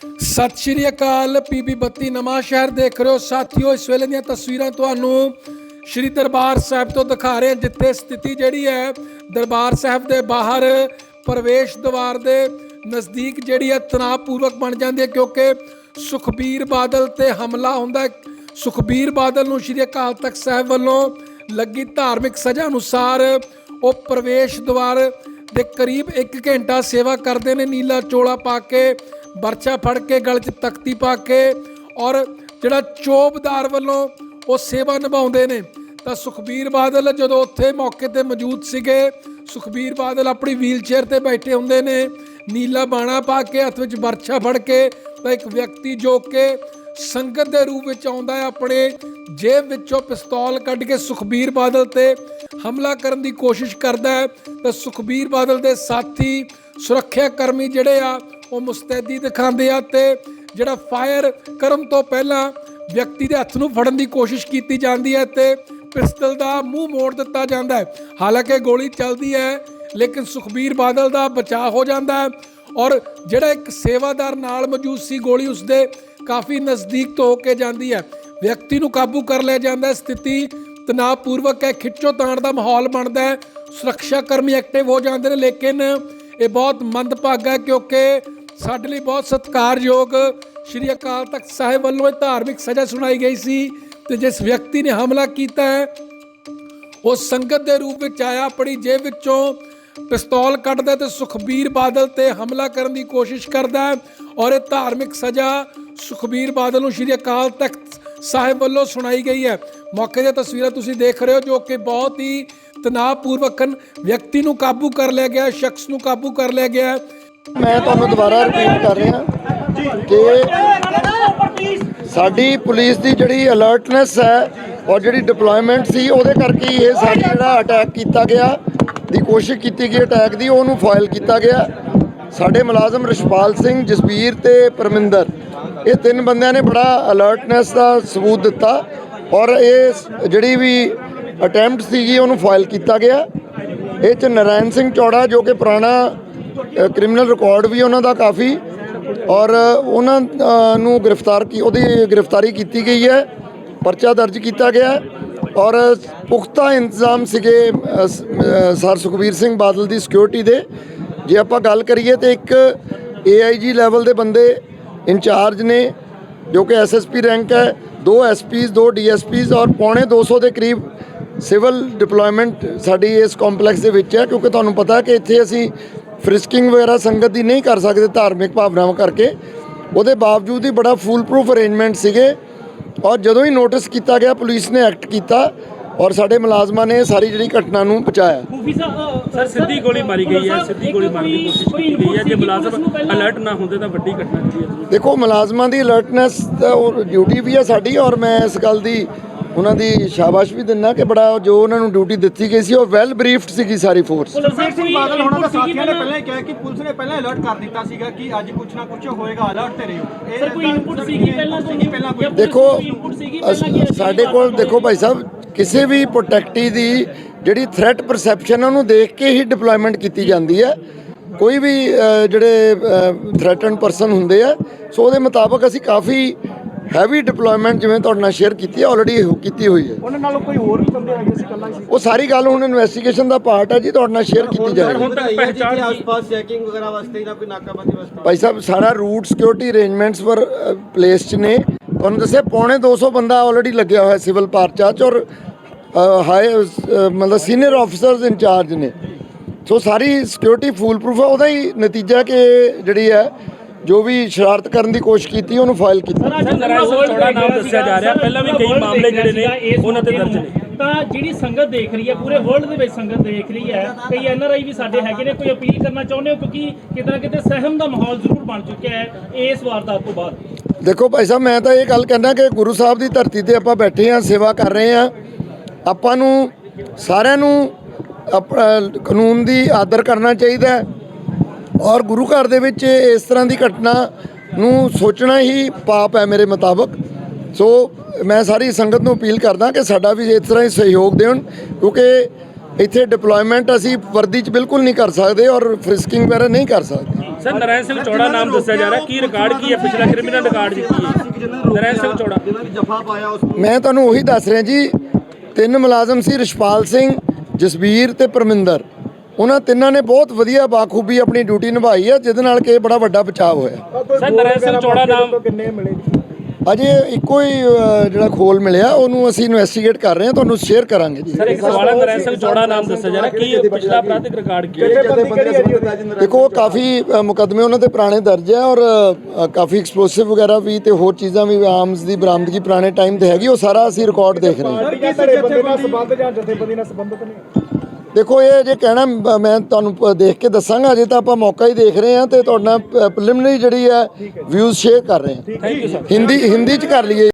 ਸਤਿ ਸ਼੍ਰੀ ਅਕਾਲ ਪੀਬੀ ਬੱਤੀ ਨਵਾਂ ਸ਼ਹਿਰ ਦੇਖ ਰਹੇ ਹੋ। ਸਾਥੀਓ, ਇਸ ਵੇਲੇ ਦੀਆਂ ਤਸਵੀਰਾਂ ਤੁਹਾਨੂੰ ਸ਼੍ਰੀ ਦਰਬਾਰ ਸਾਹਿਬ ਤੋਂ ਦਿਖਾ ਰਹੇ ਹਾਂ, ਜਿੱਥੇ ਸਥਿਤੀ ਜਿਹੜੀ ਹੈ, ਦਰਬਾਰ ਸਾਹਿਬ ਦੇ ਬਾਹਰ ਪ੍ਰਵੇਸ਼ ਦੁਆਰ ਦੇ ਨਜ਼ਦੀਕ ਜਿਹੜੀ ਹੈ, ਤਣਾਅਪੂਰਵਕ ਬਣ ਜਾਂਦੀ ਹੈ, ਕਿਉਂਕਿ ਸੁਖਬੀਰ ਬਾਦਲ ਤੇ ਹਮਲਾ ਹੁੰਦਾ ਹੈ। ਸੁਖਬੀਰ ਬਾਦਲ ਨੂੰ ਸ਼੍ਰੀ ਅਕਾਲ ਤਖਤ ਸਾਹਿਬ ਵੱਲੋਂ ਲੱਗੀ ਧਾਰਮਿਕ ਸਜ਼ਾ ਅਨੁਸਾਰ ਉਹ ਪ੍ਰਵੇਸ਼ ਦੁਆਰ ਦੇ ਕਰੀਬ 1 ਘੰਟਾ ਸੇਵਾ ਕਰਦੇ ਨੇ, ਨੀਲਾ ਚੋਲਾ ਪਾ ਕੇ ਬਰਛਾ ਫੜ ਕੇ ਗਲ 'ਚ ਤਖਤੀ ਪਾ ਕੇ ਔਰ ਜਿਹੜਾ ਚੋਬਦਾਰ ਵੱਲੋਂ ਉਹ ਸੇਵਾ ਨਿਭਾਉਂਦੇ ਨੇ, ਤਾਂ ਸੁਖਬੀਰ ਬਾਦਲ ਜਦੋਂ ਉੱਥੇ ਮੌਕੇ ਤੇ ਮੌਜੂਦ ਸੀਗੇ, ਸੁਖਬੀਰ ਬਾਦਲ ਆਪਣੀ ਵੀਲਚੇਅਰ ਤੇ ਬੈਠੇ ਹੁੰਦੇ ਨੇ, ਨੀਲਾ ਬਾਣਾ ਪਾ ਕੇ ਹੱਥ ਵਿੱਚ ਬਰਛਾ ਫੜ ਕੇ ਤਾਂ ਇੱਕ ਵਿਅਕਤੀ ਜੋ ਕਿ ਸੰਗਤ ਦੇ ਰੂਪ ਵਿੱਚ ਆਉਂਦਾ ਹੈ, ਆਪਣੇ ਜੇਬ ਵਿੱਚੋਂ ਪਿਸਤੌਲ ਕੱਢ ਕੇ ਸੁਖਬੀਰ ਬਾਦਲ ਤੇ ਹਮਲਾ ਕਰਨ ਦੀ ਕੋਸ਼ਿਸ਼ ਕਰਦਾ ਹੈ, ਤਾਂ ਸੁਖਬੀਰ ਬਾਦਲ ਦੇ ਸਾਥੀ, ਸੁਰੱਖਿਆ ਕਰਮੀ ਜਿਹੜੇ ਆ, ਉਹ ਮੁਸਤੈਦੀ ਦਿਖਾਉਂਦੇ ਆ ਤੇ ਜਿਹੜਾ ਫਾਇਰ ਕਰਨ ਤੋਂ ਪਹਿਲਾਂ ਵਿਅਕਤੀ ਦੇ ਹੱਥ ਨੂੰ ਫੜਨ ਦੀ ਕੋਸ਼ਿਸ਼ ਕੀਤੀ ਜਾਂਦੀ ਹੈ ਤੇ ਪਿਸਤਲ ਦਾ ਮੂੰਹ ਮੋੜ ਦਿੱਤਾ ਜਾਂਦਾ ਹੈ। ਹਾਲਾਂਕਿ ਗੋਲੀ ਚੱਲਦੀ ਹੈ, ਲੇਕਿਨ ਸੁਖਬੀਰ ਬਾਦਲ ਦਾ ਬਚਾਅ ਹੋ ਜਾਂਦਾ ਹੈ ਔਰ ਜਿਹੜਾ ਇੱਕ ਸੇਵਾਦਾਰ ਨਾਲ ਮੌਜੂਦ ਸੀ, ਗੋਲੀ ਉਸਦੇ ਕਾਫੀ ਨਜ਼ਦੀਕ ਤੋਂ ਹੋ ਕੇ ਜਾਂਦੀ ਹੈ। ਵਿਅਕਤੀ ਨੂੰ ਕਾਬੂ ਕਰ ਲਿਆ ਜਾਂਦਾ ਹੈ, ਸਥਿਤੀ ਤਣਾਅਪੂਰਵਕ ਹੈ, ਖਿੱਚੋ ਤਾਣ ਦਾ ਮਾਹੌਲ ਬਣਦਾ ਹੈ। ਸੁਰੱਖਿਆ ਕਰਮੀ ਐਕਟਿਵ ਹੋ ਜਾਂਦੇ ਨੇ, ਲੇਕਿਨ ਇਹ ਬਹੁਤ ਮੰਦਭਾਗਾ ਕਿਉਂਕਿ ਸਾਡੇ ਲਈ ਬਹੁਤ ਸਤਿਕਾਰਯੋਗ ਸ਼੍ਰੀ ਅਕਾਲ ਤਖਤ ਸਾਹਿਬ ਵੱਲੋਂ ਇਹ ਧਾਰਮਿਕ ਸਜ਼ਾ ਸੁਣਾਈ ਗਈ ਸੀ ਤੇ ਜਿਸ ਵਿਅਕਤੀ ਨੇ ਹਮਲਾ ਕੀਤਾ ਹੈ, ਉਹ ਸੰਗਤ ਦੇ ਰੂਪ ਵਿੱਚ ਆਇਆ, ਆਪਣੀ ਜੇਬ ਵਿੱਚੋਂ ਪਿਸਤੌਲ ਕੱਢਦਾ ਤੇ ਸੁਖਬੀਰ ਬਾਦਲ ਤੇ ਹਮਲਾ ਕਰਨ ਦੀ ਕੋਸ਼ਿਸ਼ ਕਰਦਾ ਔਰ ਇਹ ਧਾਰਮਿਕ ਸਜ਼ਾ ਸੁਖਬੀਰ ਬਾਦਲ ਨੂੰ ਸ਼੍ਰੀ ਅਕਾਲ ਤਖਤ ਸਾਹਿਬ ਵੱਲੋਂ ਸੁਣਾਈ ਗਈ ਹੈ। ਮੌਕੇ ਦੀਆਂ ਤਸਵੀਰਾਂ ਤੁਸੀਂ ਦੇਖ ਰਹੇ ਹੋ, ਜੋ ਕਿ ਬਹੁਤ ਹੀ ਤਣਾਅਪੂਰਵਕ ਹਨ। ਵਿਅਕਤੀ ਨੂੰ ਕਾਬੂ ਕਰ ਲਿਆ ਗਿਆ, ਸ਼ਖਸ ਨੂੰ ਕਾਬੂ ਕਰ ਲਿਆ ਗਿਆ। ਮੈਂ ਤੁਹਾਨੂੰ ਦੁਬਾਰਾ ਰਿਪੀਟ ਕਰ ਰਿਹਾ ਕਿ ਸਾਡੀ ਪੁਲਿਸ ਦੀ ਜਿਹੜੀ ਅਲਰਟਨੈਸ ਹੈ ਔਰ ਜਿਹੜੀ ਡਿਪਲੋਇਮੈਂਟ ਸੀ, ਉਹਦੇ ਕਰਕੇ ਇਹ ਸਾਡੀ ਜਿਹੜਾ ਅਟੈਕ ਕੀਤਾ ਗਿਆ। ਦੀ ਕੋਸ਼ਿਸ਼ ਕੀਤੀ ਗਈ ਅਟੈਕ ਦੀ, ਉਹਨੂੰ ਫਾਇਲ ਕੀਤਾ ਗਿਆ। ਸਾਡੇ ਮੁਲਾਜ਼ਮ ਰਿਸ਼ਪਾਲ ਸਿੰਘ, ਜਸਬੀਰ ਤੇ ਪਰਮਿੰਦਰ। ਇਹ ਤਿੰਨ ਬੰਦਿਆਂ ਨੇ ਬੜਾ ਅਲਰਟਨੈਸ ਦਾ ਸਬੂਤ ਦਿੱਤਾ ਔਰ ਇਹ ਜਿਹੜੀ ਵੀ ਅਟੈਂਪਟ ਸੀਗੀ ਉਹਨੂੰ ਫਾਈਲ ਕੀਤਾ ਗਿਆ। ਇਹ ਚ ਨਰਾਇਣ ਸਿੰਘ ਚੌੜਾ ਜੋ ਕਿ ਪੁਰਾਣਾ ਕ੍ਰਿਮੀਨਲ ਰਿਕਾਰਡ ਵੀ ਉਹਨਾਂ ਦਾ ਕਾਫੀ ਔਰ ਉਹਨਾਂ ਨੂੰ ਗ੍ਰਿਫਤਾਰ ਕੀ, ਉਹਦੀ ਗ੍ਰਿਫਤਾਰੀ ਕੀਤੀ ਗਈ ਹੈ, ਪਰਚਾ ਦਰਜ ਕੀਤਾ ਗਿਆ ਔਰ ਪੁਖਤਾ ਇੰਤਜ਼ਾਮ ਸੀਗੇ ਸਰ ਸੁਖਬੀਰ ਸਿੰਘ ਬਾਦਲ ਦੀ ਸਿਕਿਉਰਿਟੀ ਦੇ। ਜੇ ਆਪਾਂ ਗੱਲ ਕਰੀਏ ਤੇ ਇੱਕ ਏਆਈਜੀ ਲੈਵਲ ਦੇ ਬੰਦੇ ਇੰਚਾਰਜ ਨੇ, ਜੋ ਕਿ ਐਸਐਸਪੀ ਰੈਂਕ ਹੈ, ਦੋ ਐਸਪੀਜ਼ ਦੋ ਡੀਐਸਪੀਜ਼ ਔਰ ਪੌਣੇ 200 ਦੇ ਕਰੀਬ ਸਿਵਲ ਡਿਪਲੋਇਮੈਂਟ ਸਾਡੀ ਇਸ ਕੰਪਲੈਕਸ ਦੇ ਵਿੱਚ ਹੈ, ਕਿਉਂਕਿ ਤੁਹਾਨੂੰ ਪਤਾ ਹੈ ਕਿ ਇੱਥੇ ਅਸੀਂ ਫ੍ਰਿਸਕਿੰਗ ਵਗੈਰਾ ਸੰਗਤ ਦੀ ਨਹੀਂ ਕਰ ਸਕਦੇ ਧਾਰਮਿਕ ਭਾਵਨਾਵਾਂ ਕਰਕੇ। ਉਹਦੇ ਬਾਵਜੂਦ ਹੀ ਬੜਾ ਫੂਲ ਪ੍ਰੂਫ ਅਰੇਂਜਮੈਂਟ ਸੀਗੇ। ਔਰ ਜਦੋਂ ਹੀ ਨੋਟਿਸ ਕੀਤਾ ਗਿਆ, ਪੁਲਿਸ ਨੇ ਐਕਟ ਕੀਤਾ ਔਰ ਸਾਡੇ ਮੁਲਾਜ਼ਮਾਂ ਨੇ ਸਾਰੀ ਜਿਹੜੀ ਘਟਨਾ ਨੂੰ ਸਾਹਿਬ ਸਰ ਸਿੱਧੀ ਗੋਲੀ ਮਾਰੀ ਗਈ ਹੈ ਸਿੱਧੀ ਗੋਲੀ ਮਾਰਨ ਦੀ ਕੋਸ਼ਿਸ਼ ਕੀਤੀ ਗਈ ਹੈ। ਜੇ ਮੁਲਾਜ਼ਮ ਅਲਰਟ ਨਾ ਹੁੰਦੇ ਤਾਂ ਵੱਡੀ ਘਟਨਾ ਹੁੰਦੀ ਹੈ। ਦੇਖੋ ਮੁਲਾਜ਼ਮਾਂ ਦੀ ਅਲਰਟਨੈਸ ਡਿਊਟੀ ਵੀ ਹੈ ਸਾਡੀ ਔਰ ਮੈਂ ਇਸ ਗੱਲ ਦੀ ਉਹਨਾਂ ਦੀ ਸ਼ਾਬਾਸ਼ ਵੀ ਦਿੰਦਾ ਕਿ ਬੜਾ ਜੋ ਉਹਨਾਂ ਨੂੰ ਡਿਊਟੀ ਦਿੱਤੀ ਗਈ ਸੀ ਉਹ ਵੈਲ ਬਰੀਫਡ ਸੀਗੀ ਸਾਰੀ ਫੋਰਸ ਸੁਖਬੀਰ ਸਿੰਘ ਬਾਦਲ ਹੋਣਾ ਦਾ ਸਾਥੀਆਂ ਨੇ ਪਹਿਲਾਂ? ਹੀ ਕਿਹਾ ਕਿ ਪੁਲਿਸ ਨੇ ਪਹਿਲਾਂ ਅਲਰਟ ਕਰ ਦਿੱਤਾ ਸੀਗਾ ਕਿ ਅੱਜ ਕੁਝ ਨਾ ਕੁਝ ਹੋਏਗਾ ਅਲਰਟ ਤੇ ਰਹੋ। ਇਹ ਸਰ ਕੋਈ ਇਨਪੁਟ ਸੀਗੀ ਪਹਿਲਾਂ ਤੋਂ? ਸੀਗੀ ਪਹਿਲਾਂ ਕੋਈ? ਦੇਖੋ ਸਾਡੇ ਕੋਲ ਦੇਖੋ ਭਾਈ ਸਾਹਿਬ ਕਿਸੇ ਵੀ ਪ੍ਰੋਟੈਕਟੀ ਦੀ ਜਿਹੜੀ ਥ੍ਰੈਟ ਪਰਸੈਪਸ਼ਨ ਉਹਨੂੰ ਦੇਖ ਕੇ ਹੀ ਡਿਪਲੋਇਮੈਂਟ ਕੀਤੀ ਜਾਂਦੀ ਹੈ ਕੋਈ ਵੀ ਜਿਹੜੇ ਥ੍ਰੈਟਨ ਪਰਸਨ ਹੁੰਦੇ ਆ ਸੋ ਉਹਦੇ ਮੁਤਾਬਕ ਅਸੀਂ ਕਾਫੀ ਹੈਵੀ ਡਿਪਲੋਇਮੈਂਟ ਜਿਵੇਂ ਤੁਹਾਡੇ ਨਾਲ ਸ਼ੇਅਰ ਕੀਤੀ ਹੈ ਆਲਰੇਡੀ ਕੀਤੀ ਹੋਈ ਹੈ। ਉਹਨਾਂ ਨਾਲੋਂ ਕੋਈ ਹੋਰ ਵੀ ਬੰਦੇ ਹੈਗੇ ਸੀ ਕੱਲਾ ਸੀ? ਉਹ ਸਾਰੀ ਗੱਲ ਹੁਣ ਇਨਵੈਸਟੀਗੇਸ਼ਨ ਦਾ ਪਾਰਟ ਹੈ ਜੀ ਤੁਹਾਡੇ ਨਾਲ ਸ਼ੇਅਰ ਕੀਤੀ ਜਾਏਗੀ ਹੁਣ ਪਹਿਚਾਣ ਆਸ-ਪਾਸ ਚੈਕਿੰਗ ਵਗੈਰਾ ਵਾਸਤੇ ਜਾਂ ਕੋਈ ਨਾਕਾਬੰਦੀ ਵਾਸਤੇ। ਭਾਈ ਸਾਹਿਬ ਸਾਰਾ ਰੂਟ ਸਿਕਿਉਰਿਟੀ ਅਰੇਂਜਮੈਂਟਸ ਪਰ ਪਲੇਸ ਚ ਨੇ। ਤੁਹਾਨੂੰ ਦੱਸਿਆ ਪੌਣੇ 200 ਬੰਦਾ ਆਲਰੇਡੀ ਲੱਗਿਆ ਹੋਇਆ ਸਿਵਲ ਪਾਰਚਾ ਚ ਔਰ ਹਾਈ ਮਤਲਬ ਸੀਨੀਅਰ ਆਫੀਸਰਸ ਇੰਚਾਰਜ ਨੇ। ਸੋ ਸਾਰੀ ਸਿਕਿਉਰਿਟੀ ਫੂਲ ਪ੍ਰੂਫ ਹੈ ਉਹਦਾ ਹੀ ਨਤੀਜਾ ਕਿ ਜਿਹੜੀ ਹੈ ਜੋ ਵੀ ਸ਼ਰਾਰਤ ਕਰਨ ਦੀ ਕੋਸ਼ਿਸ਼ ਕੀਤੀ ਉਹਨੂੰ ਫਾਈਲ ਕੀਤਾ। ਸਰ ਨਰਾਇਣ ਸਿੰਘ ਚੌੜਾ ਨਾਮ ਦੱਸਿਆ ਜਾ ਰਿਹਾ। ਪਹਿਲਾਂ ਵੀ ਕਈ ਮਾਮਲੇ ਜਿਹੜੇ ਨੇ ਉਹਨਾਂ ਤੇ ਦਰਜ ਨੇ ਤਾਂ ਜਿਹੜੀ ਸੰਗਤ ਦੇਖ ਰਹੀ ਹੈ ਪੂਰੇ ਵਰਲਡ ਦੇ ਵਿੱਚ ਸੰਗਤ ਦੇਖ ਰਹੀ ਹੈ। ਕਈ ਐਨਆਰਆਈ ਵੀ ਸਾਡੇ ਹੈਗੇ ਨੇ ਕੋਈ ਅਪੀਲ ਕਰਨਾ ਚਾਹੁੰਦੇ ਹੋ? ਕਿਉਂਕਿ ਕਿਤੇ ਨਾ ਕਿਤੇ ਸਹਿਮ ਦਾ ਮਾਹੌਲ ਜ਼ਰੂਰ ਬਣ ਚੁੱਕਿਆ ਹੈ ਇਸ ਵਾਰਦਾਤ ਤੋਂ ਬਾਅਦ। ਦੇਖੋ ਭਾਈ ਸਾਹਿਬ ਮੈਂ ਤਾਂ ਇਹ ਗੱਲ ਕਹਿੰਦਾ ਕਿ ਗੁਰੂ ਸਾਹਿਬ ਦੀ ਧਰਤੀ ਤੇ ਆਪਾਂ ਬੈਠੇ ਹਾਂ ਸੇਵਾ ਕਰ ਰਹੇ ਹਾਂ। ਆਪਾਂ ਨੂੰ ਸਾਰਿਆਂ ਨੂੰ ਆਪਣਾ ਕਾਨੂੰਨ ਦੀ ਆਦਰ ਕਰਨਾ ਚਾਹੀਦਾ ਹੈ। ਔਰ ਗੁਰੂ ਘਰ ਦੇ ਵਿੱਚ ਇਸ ਤਰ੍ਹਾਂ ਦੀ ਘਟਨਾ ਨੂੰ ਸੋਚਣਾ ਹੀ ਪਾਪ ਹੈ ਮੇਰੇ ਮੁਤਾਬਕ। ਸੋ ਮੈਂ ਸਾਰੀ ਸੰਗਤ ਨੂੰ ਅਪੀਲ ਕਰਦਾ ਕਿ ਸਾਡਾ ਵੀ ਇਸ ਤਰ੍ਹਾਂ ਹੀ ਸਹਿਯੋਗ ਦੇਣ ਕਿਉਂਕਿ ਇੱਥੇ ਡਿਪਲੋਇਮੈਂਟ ਅਸੀਂ ਵਰਦੀ 'ਚ ਬਿਲਕੁਲ ਨਹੀਂ ਕਰ ਸਕਦੇ ਔਰ ਫ੍ਰਿਸਕਿੰਗ ਵਗੈਰਾ ਨਹੀਂ ਕਰ ਸਕਦੇ। ਸਰ ਨਰਾਇਣ ਸਿੰਘ ਚੌੜਾ ਨਾਮ ਦੱਸਿਆ ਜਾ ਰਿਹਾ। ਕੀ ਰਿਕਾਰਡ ਕੀ ਹੈ? ਪਿਛਲਾ ਕ੍ਰਿਮੀਨਲ ਰਿਕਾਰਡ ਜੀ ਕੀ ਹੈ? ਨਰਾਇਣ ਸਿੰਘ ਚੌੜਾ। ਜਿਨ੍ਹਾਂ ਨੇ ਜਫਾ ਪਾਇਆ ਉਸ ਮੈਂ ਤੁਹਾਨੂੰ ਉਹੀ ਦੱਸ ਰਿਹਾ ਜੀ ਤਿੰਨ ਮੁਲਾਜ਼ਮ ਸੀ ਰਿਸ਼ਪਾਲ ਸਿੰਘ ਜਸਬੀਰ ਤੇ ਪਰਮਿੰਦਰ। ਉਹਨਾਂ ਤਿੰਨਾਂ ਨੇ ਬਹੁਤ ਵਧੀਆ ਬਾਖੂਬੀ ਆਪਣੀ ਡਿਊਟੀ ਨਿਭਾਈ ਹੈ ਜਿਹਦੇ ਨਾਲ ਕਿ ਇਹ ਬੜਾ ਵੱਡਾ ਬਚਾਅ ਹੋਇਆ। ਸਰ ਨਰਾਇਣ ਸਿੰਘ ਚੌੜਾ ਨਾਮ ਅਜੇ ਇੱਕੋ ਹੀ ਅ, ਜਿਹੜਾ ਖੋਲ ਮਿਲਿਆ ਉਹਨੂੰ ਅਸੀਂ ਇਨਵੈਸਟੀਗੇਟ ਕਰ ਰਹੇ ਹਾਂ ਤੁਹਾਨੂੰ ਸ਼ੇਅਰ ਕਰਾਂਗੇ ਜੀ। ਸਰ ਇੱਕ ਸਵਾਲ ਹੈ ਨਰਾਇਣ ਸਿੰਘ ਚੌੜਾ ਨਾਮ ਦੱਸਿਆ ਜਾ ਰਿਹਾ ਕੀ ਪਿਛਲਾ ਅਪਰਾਧਿਕ ਰਿਕਾਰਡ ਕੀ ਹੈ? ਦੇਖੋ ਕਾਫੀ ਅ, ਮੁਕੱਦਮੇ ਉਹਨਾਂ ਤੇ ਪੁਰਾਣੇ ਦਰਜ ਹੈ ਔਰ ਅ, ਕਾਫੀ ਐਕਸਪਲੋਸਿਵ ਵਗੈਰਾ ਵੀ ਤੇ ਹੋਰ ਚੀਜ਼ਾਂ ਵੀ ਆਰਮਸ ਦੀ ਬਰਾਮਦਗੀ ਪੁਰਾਣੇ ਟਾਈਮ ਤੇ ਹੈਗੀ ਉਹ ਸਾਰਾ ਅਸੀਂ ਰਿਕਾਰਡ ਦੇਖ ਰਹੇ ਹਾਂ? ਦੇਖੋ ਇਹ ਜੇ ਕਹਿਣਾ ਮ- ਤੁਹਾਨੂੰ ਦੇਖ ਕੇ ਦੱਸਾਂਗਾ ਅਜੇ ਤਾਂ ਆਪਾਂ ਮੌਕਾ ਹੀ ਦੇਖ ਰਹੇ ਹਾਂ ਤੇ ਤੁਹਾਡੇ ਪ੍ਰੀਲਿਮਿਨਰੀ ਜਿਹੜੀ ਹੈ ਵਿਊਜ਼ ਸ਼ੇਅਰ ਕਰ ਰਹੇ ਹਾਂ। Thank you sir Hindi Hindi ਚ ਕਰ ਲਈਏ।